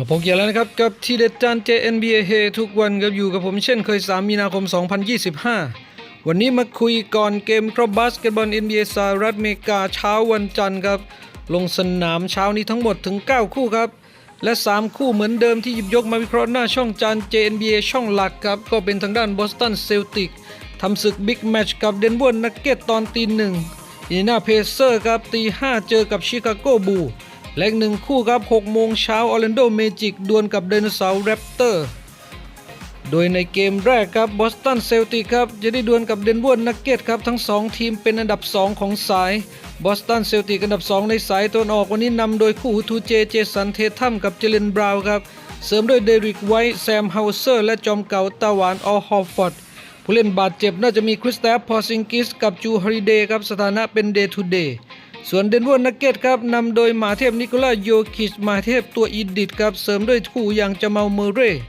มาพบกันแล้วนะครับกับทีเด็ดจาน JNBA เฮทุกวันกับอยู่กับผมเช่นเคย 3 มีนาคม 2025 วันนี้มาคุยก่อนเกมครบบาสเกตบอล NBA สหรัฐอเมริกาเช้าวันจันทร์ครับ ลงสนามเช้านี้ทั้งหมดถึง 9 คู่ครับ และ 3 คู่เหมือนเดิมที่หยิบยกมาวิเคราะห์หน้าช่องจาน JNBA ช่องหลักครับ ก็เป็นทางด้านบอสตันเซลติกทำศึกบิ๊กแมตช์กับเดนเวอร์นักเก็ตตอนตีหนึ่งอินนาเพเซอร์ครับตีห้าเจอกับชิคาโกบู และหนึ่งคู่ครับ6โมงเช้าออร์แลนโดเมจิกดวลกับไดโนเสาร์แรปเตอร์ โดยในเกมแรกครับบอสตันเซลติกครับจะได้ดวลกับเดนเวอร์นักเก็ตครับทั้ง 2 ทีมเป็นอันดับ 2 ของสายบอสตันเซลติกอันดับ 2 ในสายตะวันออกวันนี้นำโดยคู่หูทูเจเจสันเททัมกับเจเลนบราวน์ครับเสริมด้วยเดริกไวท์แซมเฮาเซอร์ และจอมเก่าตาหวานออฮอฟฟอร์ดผู้เล่นบาดเจ็บน่าจะมีคริสแตฟพอซิงกิสกับจูฮาริเดครับสถานะเป็นเดย์ทูเดย์ ส่วนเดนเวอร์นักเก็ตครับนำโดยหมาเทพนิโคลาโยคิชมาเทพตัวอีดิทครับเสริมด้วยคู่อย่างจามาลเมอร์เรย์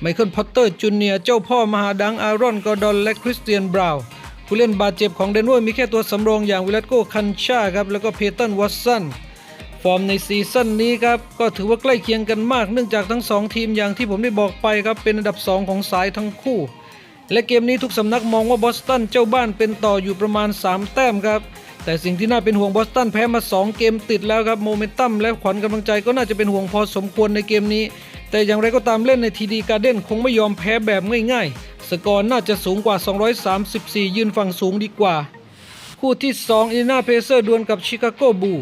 ไมเคิลพอตเตอร์จูเนียร์เจ้าพ่อมหาดังอารอนกอร์ดอนและคริสเตียนบราวน์ผู้เล่นบาดเจ็บของเดนเวอร์มีแค่ตัวสำรองอย่างวิลัตโกคันชาครับแล้วก็เพตันวัตสันฟอร์มในซีซั่นนี้ครับก็ถือว่าใกล้เคียงกันมาก เนื่องจากทั้ง 2 ทีมอย่างที่ผมได้บอกไปครับเป็นอันดับ 2 ของสายทั้งคู่ และเกมนี้ทุกสำนักมองว่าบอสตันเจ้าบ้านเป็นต่ออยู่ประมาณ 3 แต้มครับ แต่สิ่งที่น่าเป็นห่วงบอสตันแพ้มา 2 เกมติดแล้วครับโมเมนตัมและขวัญกำลังใจก็น่าจะเป็นห่วงพอสมควรในเกมนี้ แต่อย่างไรก็ตามเล่นในทีดีการ์เด้นคงไม่ยอมแพ้แบบง่ายๆ สกอร์น่าจะสูงกว่า 234 ยืนฝั่งสูงดีกว่า คู่ที่ 2 อินนาเพเซอร์ดวลกับชิคาโกบู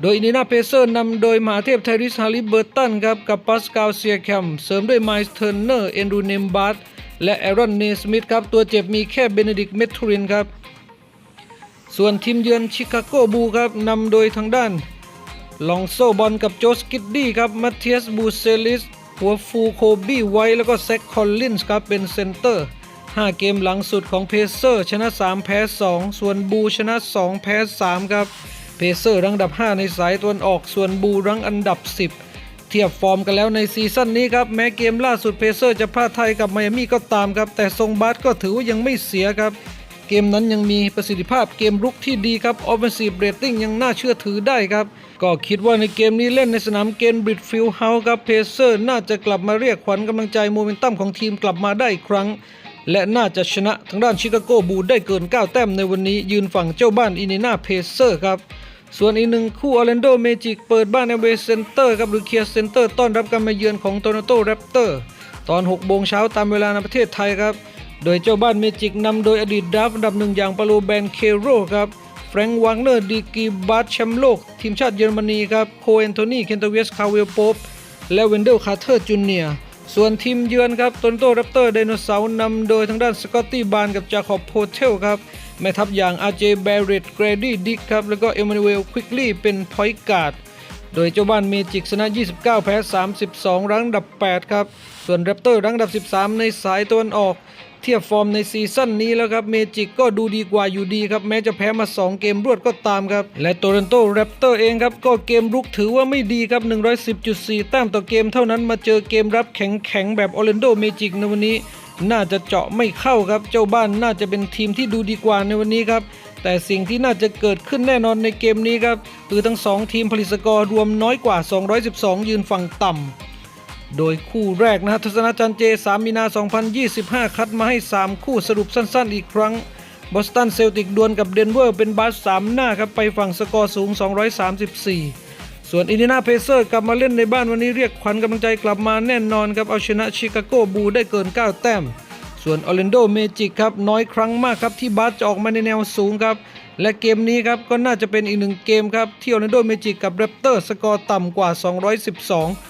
โดยอินนาเพเซอร์นำโดยมหาเทพไทริสฮาริเบอร์ตันครับกับปัสกาลเซียแคมเสริมด้วยไมส์เทอร์เนอร์เอนดูเนมบาร์และแอรอนเนสมิธครับตัวเจ็บมีแค่เบเนดิกเมทูรินครับ ส่วนทีมเยือนชิคาโกบูครับนำโดยทางด้าน ลองโซบอลกับโจสกิดดี้ครับมัตเทียสบูเซลิสหัวฟูโคบี้ไว้แล้วก็แซคคอลลินส์ครับเป็นเซนเตอร์ 5 เกมหลังสุดของเพเซอร์ ชนะ 3 แพ้ 2 ส่วนบูชนะ 2 แพ้ 3 ครับเพเซอร์รังอันดับ 5 ในสายตะวันออกส่วนบูรังอันดับ 10 เทียบฟอร์มกันแล้วในซีซั่นนี้ครับ แม้เกมล่าสุดเพเซอร์จะพลาดไทยกับไมอามี่ก็ตามครับ แต่ทรงบาสก็ถือว่ายังไม่เสียครับ เกมนั้นยังมีประสิทธิภาพเกมรุกที่ดีครับ Offensive Rating ยังน่าเชื่อถือได้ครับ ก็คิดว่าในเกมนี้เล่นในสนามเกนบริดฟิลด์เฮาส์ครับเพเซอร์น่าจะกลับมาเรียกขวัญกำลังใจโมเมนตัมของทีมกลับมาได้อีกครั้ง และน่าจะชนะทางด้านชิคาโกบูลได้เกิน 9 แต้มในวันนี้ยืนฝั่งเจ้าบ้านอินเนนาเพเซอร์ครับส่วนอีกหนึ่งคู่ออร์แลนโดเมจิกเปิดบ้านในเวสเซนเตอร์ครับหรือเคียร์เซนเตอร์ต้อนรับการมาเยือนของโต r นโตแรปเตอร์ตอน 6 โมงเช้าตามเวลาในประเทศไทยครับ โดยเจ้าบ้านเมจิกนำโดยอดีตดราฟต์อันดับหนึ่งอย่างปาโลแบนเคโรครับแฟรงค์วังเนอร์ดีกีบาสแชมป์โลก ทีมชาติเยอรมนีครับโคเอนโทนีเคนตเวสคาเวลโปปและเวนเดลคาร์เทอร์จูเนียส่วนทีมเยือนครับตนโตแรปเตอร์ไดโนเสาร์นำโดยทางด้านสกอตตี้บานกับจาคอบโพเทลครับแม่ทัพอย่างอาร์เจแบร t ตเกรดี้ดิกครับแล้วก็เอมานูเอลควิกลี่เป็นพอยต์การ์ดโดยเจ้าบ้านเมจิกชนะ 29 แพ้ 32 รั้งอันดับ 8 ครับ ส่วนแรปเตอร์รั้งอันดับ 13 ในสายตะวันออก เทียบฟอร์มในซีซั่นนี้แล้วครับเมจิกก็ดูดีกว่าอยู่ดีครับแม้จะแพ้มา 2 เกมรวดก็ตามครับ และโตเรนโตแรปเตอร์เองครับก็เกมรุกถือว่าไม่ดีครับ 110.4 แต้มต่อเกมเท่านั้นมาเจอเกมรับแข็งๆ แบบออร์แลนโดเมจิกในวันนี้ น่าจะเจาะไม่เข้าครับ เจ้าบ้านน่าจะเป็นทีมที่ดูดีกว่าในวันนี้ครับแต่สิ่งที่น่าจะเกิดขึ้นแน่นอนในเกมนี้ครับคือทั้ง 2 ทีมผลิตสกอร์รวมน้อยกว่า 212 ยืนฝั่งต่ำ โดยคู่แรกนะฮะทัศนาจันเจ 3 มีนา 2025 คัดมาให้ 3 คู่สรุปสั้นๆ อีกครั้งบอสตันเซลติกดวลกับเดนเวอร์เป็นบาส3หน้าครับ ไปฝั่งสกอร์สูง 234 ส่วนอินเดียนาเพเซอร์กลับมาเล่นในบ้านวันนี้เรียกขวัญกำลังใจกลับมาแน่นอนครับ เอาชนะชิคาโกบูได้เกิน 9 แต้ม ส่วนออร์แลนโดเมจิกครับ น้อยครั้งมากครับ ที่บาสจะออกมาในแนวสูงครับ และเกมนี้ครับ ก็น่าจะเป็นอีกหนึ่งเกมครับที่ออร์แลนโดเมจิกกับแรปเตอร์สกอร์ต่ำกว่า 212